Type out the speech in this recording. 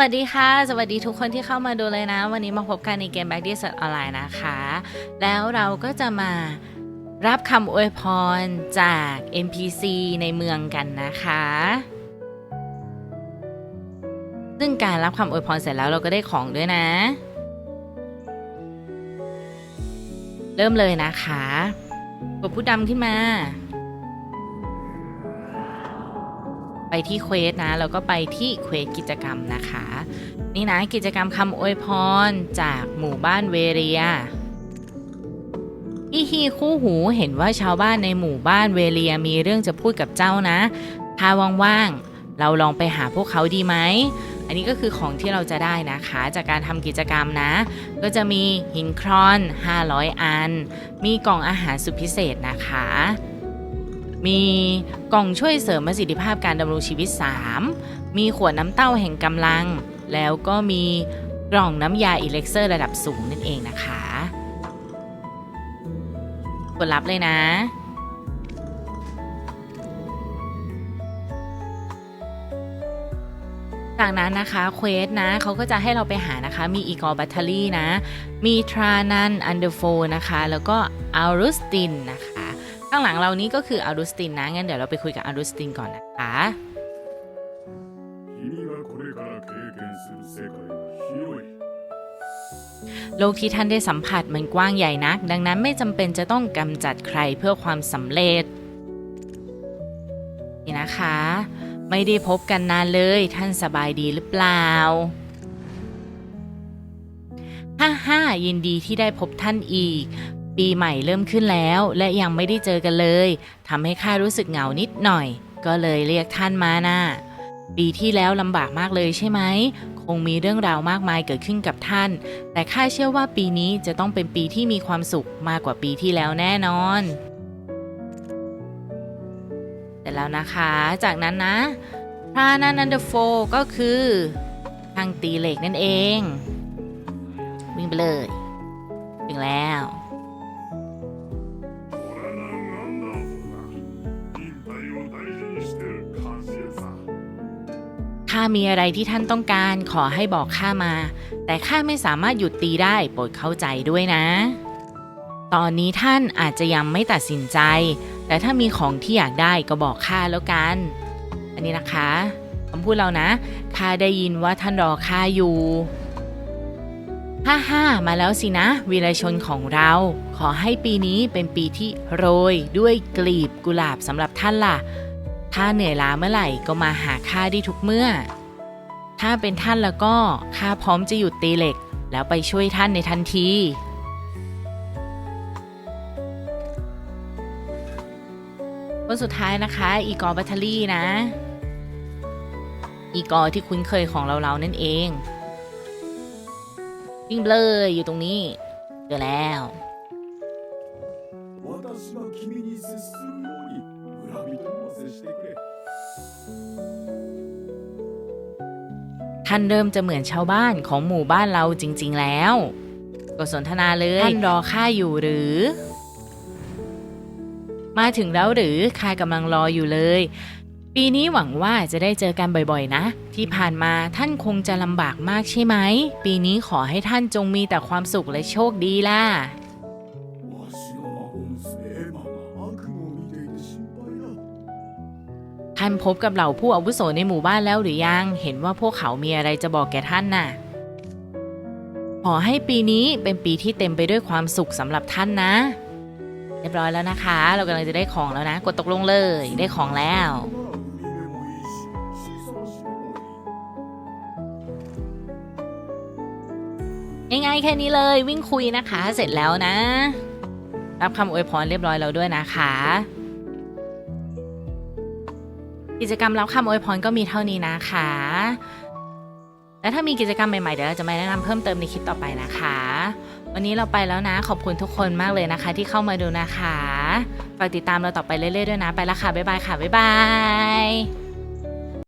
วัสดีค่ะ สวัสดีทุกคนที่เข้ามาดูเลยนะ วันนี้มาพบกันในเกม Back d i s ออนไลน์นะคะ แล้วเราก็จะมารับคำอวยพรจาก NPC ในเมืองกันนะคะ ซึ่งการรับคำอวยพรเสร็จแล้วเราก็ได้ของด้วยนะ เริ่มเลยนะคะกดผู้ดำขึ้นมา ไปที่เควสนะแล้วก็ไปที่เควสกิจกรรมนะคะ นี่นะกิจกรรมคำอวยพรจากหมู่บ้านเวเรียอีฮีคู่หูเห็นว่าชาวบ้านในหมู่บ้านเวเรียมีเรื่องจะพูดกับเจ้านะ ถ้าว่างๆ เราลองไปหาพวกเขาดีไหม อันนี้ก็คือของที่เราจะได้นะคะ จากการทำกิจกรรมนะ ก็จะมีหินครอน 500 อัน มีกล่องอาหารสุดพิเศษนะคะ มีกล่องช่วยเสริมประสิทธิภาพการดำรงชีวิต 3 มีขวดน้ำเต้าแห่งกำลัง แล้วก็มีกล่องน้ำยาอิเล็กเซอร์ระดับสูงนั่นเองนะคะกดรับเลยนะจากนั้นนะคะเควสนะเขาก็จะให้เราไปหานะคะมีอีกอร์บัตเทอรี่นะ มีทรานันอันเดอร์โฟนะคะ แล้วก็อารุสตินนะคะ ข้างหลังเรานี้ก็คืออารุสตินนะ งั้นเดี๋ยวเราไปคุยกับอารุสตินก่อนนะคะโลกที่ท่านได้สัมผัสมันกว้างใหญ่นัก ดังนั้นไม่จำเป็นจะต้องกำจัดใครเพื่อความสำเร็จ นี่นะคะ ไม่ได้พบกันนานเลยท่านสบายดีหรือเปล่าฮ่าฮ่ายินดีที่ได้พบท่านอีก ปีใหม่เริ่มขึ้นแล้ว และยังไม่ได้เจอกันเลยทำให้ข้ารู้สึกเหงานิดหน่อย ก็เลยเรียกท่านมานะ่ะปีที่แล้วลำบากมากเลยใช่ไหมคงมีเรื่องราวมากมายเกิดขึ้นกับท่าน แต่ข้าเชื่อว่าปีนี้จะต้องเป็นปีที่มีความสุขมากกว่าปีที่แล้วแน่นอนแต่แล้วนะคะ จากนั้นนะพรานันอันเดอร์โฟก็คือทางตีเหล็กนั่นเอง วิ่งไปเลย ถึงแล้วามีอะไรที่ท่านต้องการขอให้บอกข้ามา แต่ข้าไม่สามารถหยุดตีได้โปรดเข้าใจด้วยนะ ตอนนี้ท่านอาจจะยังไม่ตัดสินใจ แต่ถ้ามีของที่อยากได้ก็บอกข้าแล้วกัน อันนี้นะคะคำพูดเรานะข้าได้ยินว่าท่านรอข้าอยู่ฮ่าฮ่ามาแล้วสินะ วีรชนของเรา ขอให้ปีนี้เป็นปีที่โรยด้วยกลีบกุหลาบสำหรับท่านล่ะ ถ้าเหนื่อยล้าเมื่อไหร่ก็มาหาข้าได้ทุกเมื่อ ถ้าเป็นท่านแล้วก็ข้าพร้อมจะหยุดตีเหล็ก แล้วไปช่วยท่านในทันที คนสุดท้ายนะคะ อีกอร์บัตเทอรี่นะ อีกอร์ที่คุ้นเคยของเรา ๆ นั่นเองวิ่งเลยอยู่ตรงนี้เจอแล้ว ท่านเริ่มจะเหมือนชาวบ้านของหมู่บ้านเราจริง ๆ แล้ว ก็สนทนาเลยท่านรอข้าอยู่หรือ มาถึงแล้วหรือข้ากำลังรออยู่เลย ปีนี้หวังว่าจะได้เจอกันบ่อยๆ นะ ที่ผ่านมาท่านคงจะลำบากมากใช่ไหม ปีนี้ขอให้ท่านจงมีแต่ความสุขและโชคดีล่ะ ท่านพบกับเหล่าผู้อาวุโสในหมู่บ้านแล้วหรือยัง เห็นว่าพวกเขามีอะไรจะบอกแก่ท่านน่ะ ขอให้ปีนี้เป็นปีที่เต็มไปด้วยความสุขสำหรับท่านนะ เรียบร้อยแล้วนะคะ เรากำลังจะได้ของแล้วนะ กดตกลงเลย ได้ของแล้วยังไงแค่นี้เลย วิ่งคุยนะคะ เสร็จแล้วนะ รับคำอวยพรเรียบร้อยแล้วด้วยนะคะ กิจกรรมรับคำอวยพรก็มีเท่านี้นะคะ และถ้ามีกิจกรรมใหม่ๆ เดี๋ยวเราจะมาแนะนำเพิ่มเติมในคลิปต่อไปนะคะ วันนี้เราไปแล้วนะ ขอบคุณทุกคนมากเลยนะคะ ที่เข้ามาดูนะคะ ฝากติดตามเราต่อไปเรื่อยๆด้วยนะ ไปแล้วค่ะ บ๊ายบายค่ะ บ๊ายบาย